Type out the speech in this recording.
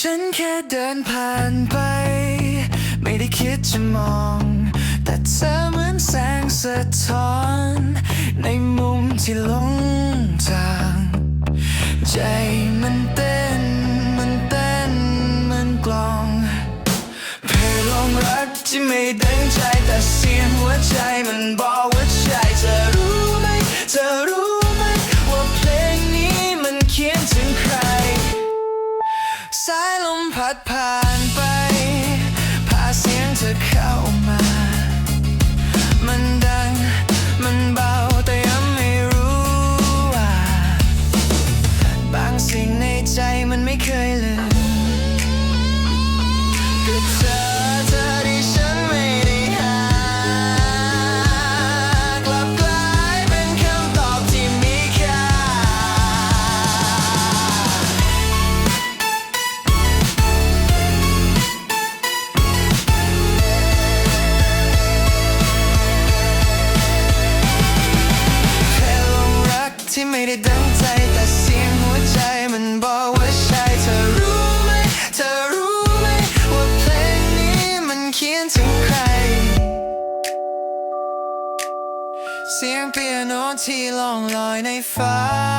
ฉันแค่เดินผ่านไป ไม่ได้คิดจะมอง แต่เธอเหมือนแสงสะท้อน ในมุมที่หลงทาง ใจมันเต้น มันเต้นมันกลองเพลงลงรักที่ไม่ดังใจแต่เสียงหัวใจมันบอกว่าใช่เธอรู้ สายลมพัดผ่านไป พาเสียงเธอเข้ามา มันดัง มันเบา แต่ยังไม่รู้ว่า บางสิ่งในใจมันไม่เคยลืม ที่ไม่ได้ดังใจแต่เสียงหัวใจมันบอกว่าใช่เธอรู้ไหมเธอรู้ไหมว่าเพลงนี้มันเขียนถึงใคร เสียงเปียโนที่ลองลอยในฟ้า